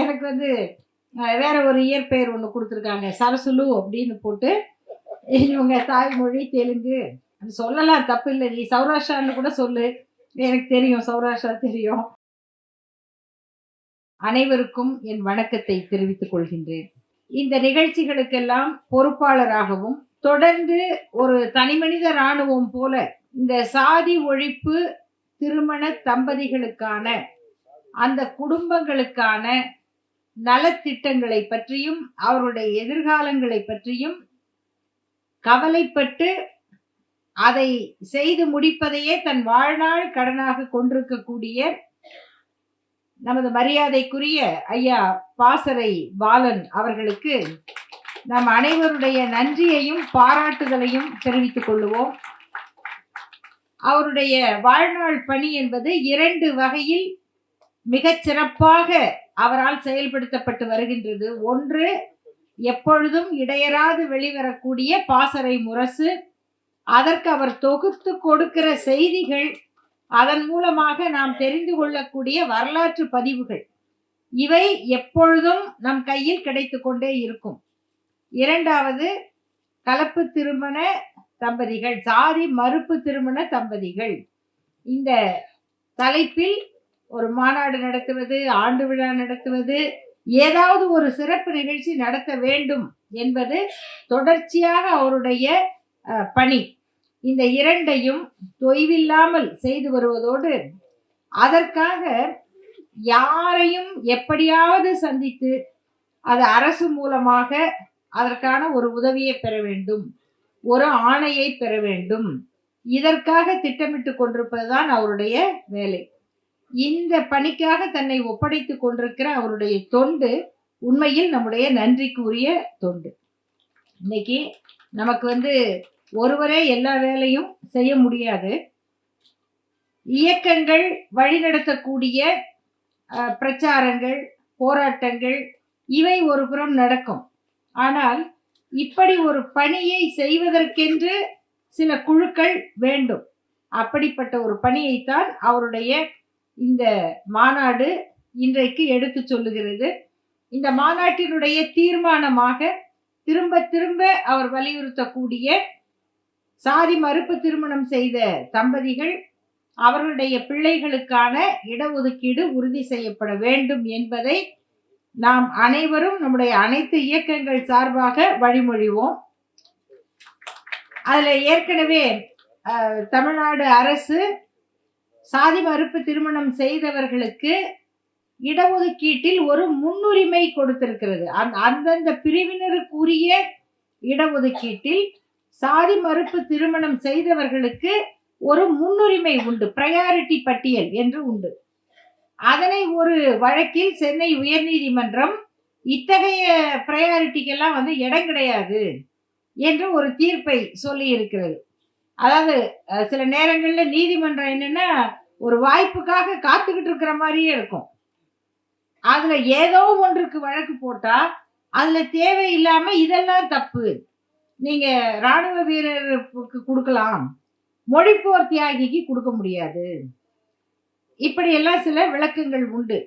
எனக்கு வந்து வேற ஒரு இயற்பெயர் ஒன்று கொடுத்துருக்காங்க. சரசுலு அப்படின்னு போட்டு இவங்க தாய்மொழி தெலுங்கு அது சொல்லலாம் தப்பு இல்லை நீ சௌராஷ்டிரான்னு கூட சொல்லு. எனக்கு தெரியும் சௌராஷ்டிரா தெரியும். அனைவருக்கும் என் வணக்கத்தை தெரிவித்துக் கொள்கின்றேன். இந்த நிகழ்ச்சிகளுக்கெல்லாம் பொறுப்பாளராகவும் தொடர்ந்து ஒரு தனிமனித இராணுவம் போல இந்த சாதி ஒழிப்பு திருமண தம்பதிகளுக்கான அந்த குடும்பங்களுக்கான நலத்திட்டங்களை பற்றியும் அவருடைய எதிர்காலங்களை பற்றியும் கவலைப்பட்டு அதை செய்து முடிப்பதையே தன் வாழ்நாள் கடனாக கொண்டிருக்கக்கூடிய நமது மரியாதைக்குரிய ஐயா பாசறை பாலன் அவர்களுக்கு நம் அனைவருடைய நன்றியையும் பாராட்டுதலையும் தெரிவித்துக் கொள்ளுவோம். அவருடைய வாழ்நாள் பணி என்பது இரண்டு வகையில் மிகச் சிறப்பாக அவரால் செயல்படுத்தப்பட்டு வருகின்றது. ஒன்று எப்பொழுதும் இடையராது வெளிவரக்கூடிய பாசறை முரசு. அதற்கு அவர் தொகுத்து கொடுக்கிற செய்திகள் அதன் மூலமாக நாம் தெரிந்து கொள்ளக்கூடிய வரலாற்று பதிவுகள். இவை எப்பொழுதும் நம் கையில் கிடைத்து கொண்டே இருக்கும். இரண்டாவது கலப்பு திருமண தம்பதிகள் சாதி மறுப்பு திருமண தம்பதிகள். இந்த தலைப்பில் ஒரு மாநாடு நடத்துவது ஆண்டு விழா நடத்துவது ஏதாவது ஒரு சிறப்பு நிகழ்ச்சி நடத்த வேண்டும் என்பது தொடர்ச்சியாக அவருடைய பணி. இந்த இரண்டையும் தொய்வில்லாமல் செய்து வருவதோடு அதற்காக யாரையும் எப்படியாவது சந்தித்து அது அரசு மூலமாக அதற்கான ஒரு உதவியை பெற வேண்டும் ஒரு ஆணையை பெற வேண்டும். இதற்காக திட்டமிட்டு கொண்டிருப்பதுதான் அவருடைய வேலை. இந்த பணிக்காக தன்னை ஒப்படைத்துக் கொண்டிருக்கிற அவருடைய தொண்டு உண்மையில் நம்முடைய நன்றிக்குரிய தொண்டு. இன்னைக்கு நமக்கு வந்து ஒருவரே எல்லா வேலையும் செய்ய முடியாது. இயக்கங்கள் வழிநடத்தக்கூடிய பிரச்சாரங்கள் போராட்டங்கள் இவை ஒரு புறம் நடக்கும். ஆனால் இப்படி ஒரு பணியை செய்வதற்கென்று சில குழுக்கள் வேண்டும். அப்படிப்பட்ட ஒரு பணியைத்தான் அவருடைய இந்த மாநாடு இன்றைக்கு எடுத்து சொல்லுகிறது. இந்த மாநாட்டினுடைய தீர்மானமாக திரும்ப திரும்ப அவர் வலியுறுத்தக்கூடிய சாதி மறுப்பு திருமணம் செய்த தம்பதிகள் அவர்களுடைய பிள்ளைகளுக்கான இடஒதுக்கீடு உறுதி செய்யப்பட வேண்டும் என்பதை நாம் அனைவரும் நம்முடைய அனைத்து இயக்கங்கள் சார்பாக வழிமொழிவோம். அதில் ஏற்கனவே தமிழ்நாடு அரசு சாதி மறுப்பு திருமணம் செய்தவர்களுக்கு இடஒதுக்கீட்டில் ஒரு முன்னுரிமை கொடுத்திருக்கிறது. அந் அந்தந்த பிரிவினருக்குரிய இடஒதுக்கீட்டில் சாதி மறுப்பு திருமணம் செய்தவர்களுக்கு ஒரு முன்னுரிமை உண்டு. ப்ரையாரிட்டி பட்டியல் என்று உண்டு. அதனை ஒரு வழக்கில் சென்னை உயர்நீதிமன்றம் இத்தகைய ப்ரையாரிட்டிக்கெல்லாம் வந்து இடம் கிடையாது என்று ஒரு தீர்ப்பை சொல்லி இருக்கிறது அதாவது சில நேரங்களில் நீதிமன்றம் என்னென்னா ஒரு வாய்ப்புக்காக காத்துக்கிட்டு இருக்கிற மாதிரியே இருக்கும். அதில் ஏதோ ஒன்றுக்கு வழக்கு போட்டால் அதில் தேவையில்லாமல் இதெல்லாம் தப்பு. நீங்கள் ராணுவ வீரருக்கு கொடுக்கலாம். மொழிப்போர் தியாகிக்கு கொடுக்க முடியாது. இப்படியெல்லாம் சில விளக்கங்கள் உண்டு.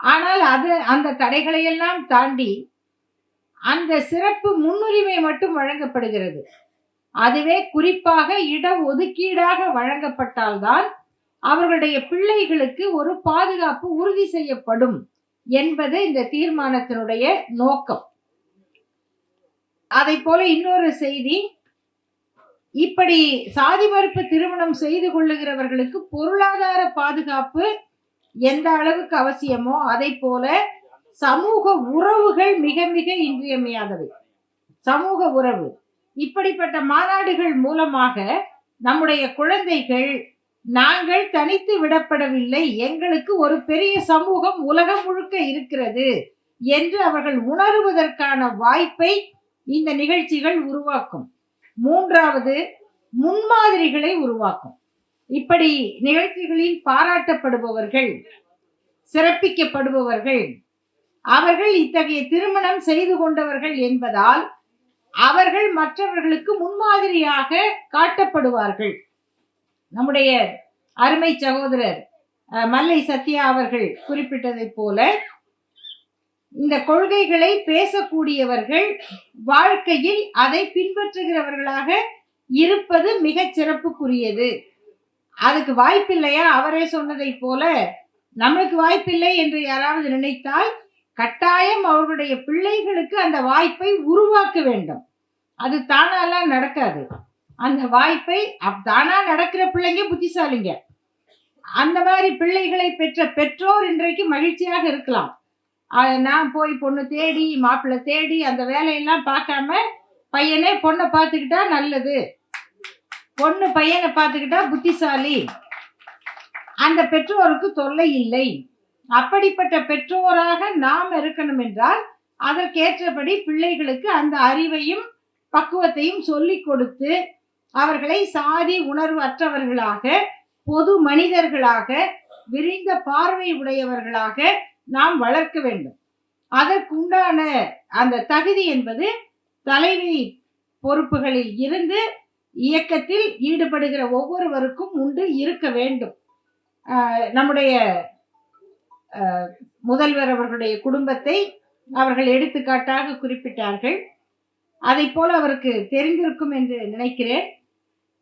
ஆனால் அது அந்த தடைகளையெல்லாம் தாண்டி அந்த சிறப்பு முன்னுரிமை மட்டும் வழங்கப்படுகிறது. அதுவே குறிப்பாக இட ஒதுக்கீடாக வழங்கப்பட்டால்தான் அவர்களுடைய பிள்ளைகளுக்கு ஒரு பாதுகாப்பு உறுதி செய்யப்படும் என்பது இந்த தீர்மானத்தினுடைய நோக்கம். அதை போல இன்னொரு செய்தி இப்படி சாதி மறுப்பு திருமணம் செய்து கொள்ளுகிறவர்களுக்கு பொருளாதார பாதுகாப்பு எந்த அளவுக்கு அவசியமோ அதை போல சமூக உறவுகள் மிக மிக இன்றியமையாதவை. சமூக உறவு. இப்படிப்பட்ட மாநாடுகள் மூலமாக நம்முடைய குழந்தைகள் நாங்கள் தனித்து விடப்படவில்லை. எங்களுக்கு ஒரு பெரிய சமூகம் உலகம் முழுக்க இருக்கிறது என்று அவர்கள் உணருவதற்கான வாய்ப்பை இந்த நிகழ்ச்சிகள் உருவாக்கும். மூன்றாவது முன்மாதிரிகளை உருவாக்கும். இப்படி நிகழ்ச்சிகளில் பாராட்டப்படுபவர்கள் சிறப்பிக்கப்படுபவர்கள் அவர்கள் இத்தகைய திருமணம் செய்து கொண்டவர்கள் என்பதால் அவர்கள் மற்றவர்களுக்கு முன்மாதிரியாக காட்டப்படுவார்கள். நம்முடைய அருமை சகோதரர் மல்லை சத்யா அவர்கள் குறிப்பிட்டதைப் போல இந்த கொள்கைகளை பேசக்கூடியவர்கள் வாழ்க்கையில் அதை பின்பற்றுகிறவர்களாக இருப்பது மிக சிறப்புக்குரியது. அதுக்கு வாய்ப்பில்லையா? அவரே சொன்னதைப் போல நம்மளுக்கு வாய்ப்பில்லை என்று யாராவது நினைத்தால் கட்டாயம் அவர்களுடைய பிள்ளைகளுக்கு அந்த வாய்ப்பை உருவாக்க வேண்டும். அது தானாலாம் நடக்காது. அந்த வாய்ப்பை அப்- தானா நடக்கிற பிள்ளைங்க புத்திசாலிங்க. அந்த மாதிரி பிள்ளைகளை பெற்ற பெற்றோர் இன்றைக்கு மகிழ்ச்சியாக இருக்கலாம். நான் போய் பொண்ணு தேடி மாப்பிள்ளை தேடி அந்த வேலையெல்லாம் பார்க்காம பையனே பொண்ணை பார்த்துக்கிட்டா நல்லது. பொண்ணு பையனை பார்த்துக்கிட்டா புத்திசாலி. அந்த பெற்றோருக்கு தொல்லை இல்லை. அப்படிப்பட்ட பெற்றோராக நாம் இருக்கணும் என்றால் அதற்கேற்றபடி பிள்ளைகளுக்கு அந்த அறிவையும் பக்குவத்தையும் சொல்லிக் கொடுத்து அவர்களை சாதி உணர்வு அற்றவர்களாக பொது மனிதர்களாக விரிந்த பார்வை உடையவர்களாக நாம் வளர்க்க வேண்டும். அதற்குண்டான அந்த தகுதி என்பது தலைவி பொறுப்புகளில் இருந்து இயக்கத்தில் ஈடுபடுகிற ஒவ்வொருவருக்கும் உண்டு இருக்க வேண்டும். நம்முடைய முதல்வர் அவர்களுடைய குடும்பத்தை அவர்கள் எடுத்துக்காட்டாக குறிப்பிட்டார்கள். அதை போல அவருக்கு தெரிந்திருக்கும் என்று நினைக்கிறேன்.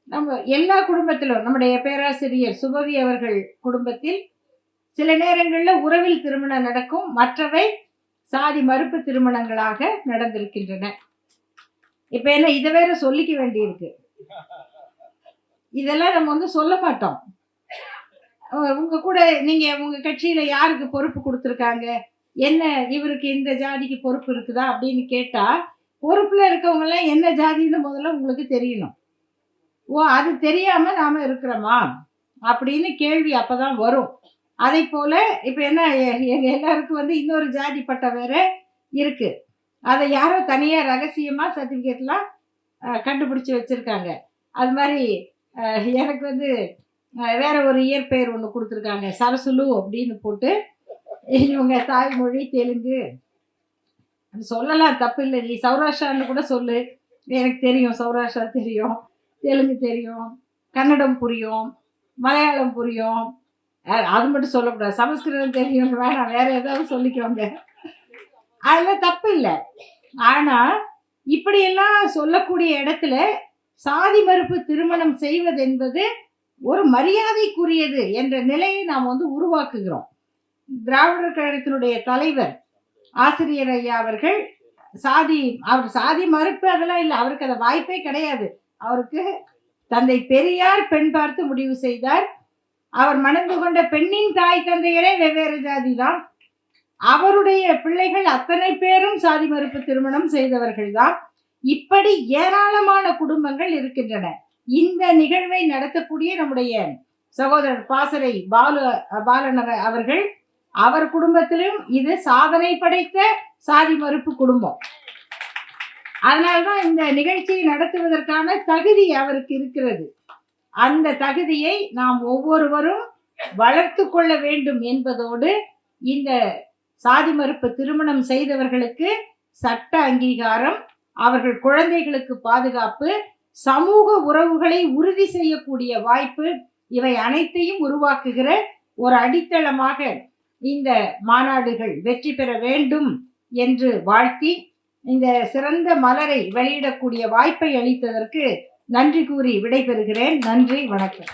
நம்ம எல்லா குடும்பத்திலும் நம்முடைய பேராசிரியர் சுபவி அவர்கள் குடும்பத்தில் சில நேரங்களில் உறவில் திருமணம் நடக்கும். மற்றவை சாதி மறுப்பு திருமணங்களாக நடந்திருக்கின்றன. இப்ப என்ன இதை வேற சொல்லிக்க வேண்டியிருக்கு. இதெல்லாம் நம்ம வந்து சொல்ல மாட்டோம். உங்க கூட நீங்க உங்க கட்சியில யாருக்கு பொறுப்பு கொடுத்துருக்காங்க? என்ன இவருக்கு இந்த ஜாதிக்கு பொறுப்பு இருக்குதா அப்படின்னு கேட்டா பொறுப்புல இருக்கவங்க எல்லாம் என்ன ஜாதின்னு முதல்ல உங்களுக்கு தெரியணும். ஓ அது தெரியாம நாம இருக்கிறோமா? அப்படின்னு கேள்வி அப்பதான் வரும். அதே போல இப்ப என்ன எங்க எல்லாருக்கும் வந்து இன்னொரு ஜாதி பட்டம் வேற இருக்கு. அதை யாரோ தனியா ரகசியமா சர்டிபிகேட்லாம் கண்டுபிடிச்சு வச்சிருக்காங்க. அது மாதிரி எனக்கு வந்து வேற ஒரு இயற்பெயர் ஒன்று கொடுத்துருக்காங்க. சரசுலு அப்படின்னு போட்டு இவங்க தாய்மொழி தெலுங்கு. சொல்லலாம் தப்பு இல்லை. நீ சௌராஷ்டிரான்னு கூட சொல்லு. எனக்கு தெரியும் சௌராஷ்டிரா தெரியும் தெலுங்கு தெரியும் கன்னடம் புரியும் மலையாளம் புரியும். அது மட்டும் சொல்லக்கூடாது. சமஸ்கிருதம் தெரியும் வேணாம். வேற ஏதாவது சொல்லிக்கோங்க. அதெல்லாம் தப்பு இல்லை. ஆனால் இப்படியெல்லாம் சொல்லக்கூடிய இடத்துல சாதி மறுப்பு திருமணம் செய்வது என்பது ஒரு மரியாதைக்குரியது என்ற நிலையை நாம் வந்து உருவாக்குகிறோம். திராவிடர் கழகத்தினுடைய தலைவர் ஆசிரியர் ஐயா அவர்கள் சாதி அவர் சாதி மறுப்பு அதெல்லாம் இல்லை. அவருக்கு அந்த வாய்ப்பே கிடையாது. அவருக்கு தந்தை பெரியார் பெண் பார்த்து முடிவு செய்தார். அவர் மணந்து கொண்ட பெண்ணின் தாய் தந்தையரே வெவ்வேறு ஜாதி தான். அவருடைய பிள்ளைகள் அத்தனை பேரும் சாதி மறுப்பு திருமணம் செய்தவர்கள் தான். இப்படி ஏராளமான குடும்பங்கள் இருக்கின்றன. இந்த நிகழ்வை நடத்தக்கூடிய நம்முடைய சகோதரர் பாசறை பாலு பாலன் அவர்கள் அவர் குடும்பத்திலும் இது சாதனை படைத்த சாதி மறுப்பு குடும்பம். அதனால்தான் இந்த நிகழ்ச்சியை நடத்துவதற்கான தகுதி அவருக்கு இருக்கிறது. அந்த தகுதியை நாம் ஒவ்வொருவரும் வளர்த்து கொள்ள வேண்டும் என்பதோடு இந்த சாதி மறுப்பு திருமணம் செய்தவர்களுக்கு சட்ட அங்கீகாரம் அவர்கள் குழந்தைகளுக்கு பாதுகாப்பு சமூக உறவுகளை உறுதி செய்யக்கூடிய வாய்ப்பு இவை அனைத்தையும் உருவாக்குகிற ஒரு அடித்தளமாக இந்த மாநாடுகள் வெற்றி பெற வேண்டும் என்று வாழ்த்தி இந்த சிறந்த மலரை வெளியிடக்கூடிய வாய்ப்பை அளித்ததற்கு நன்றி கூறி விடைபெறுகிறேன். நன்றி வணக்கம்.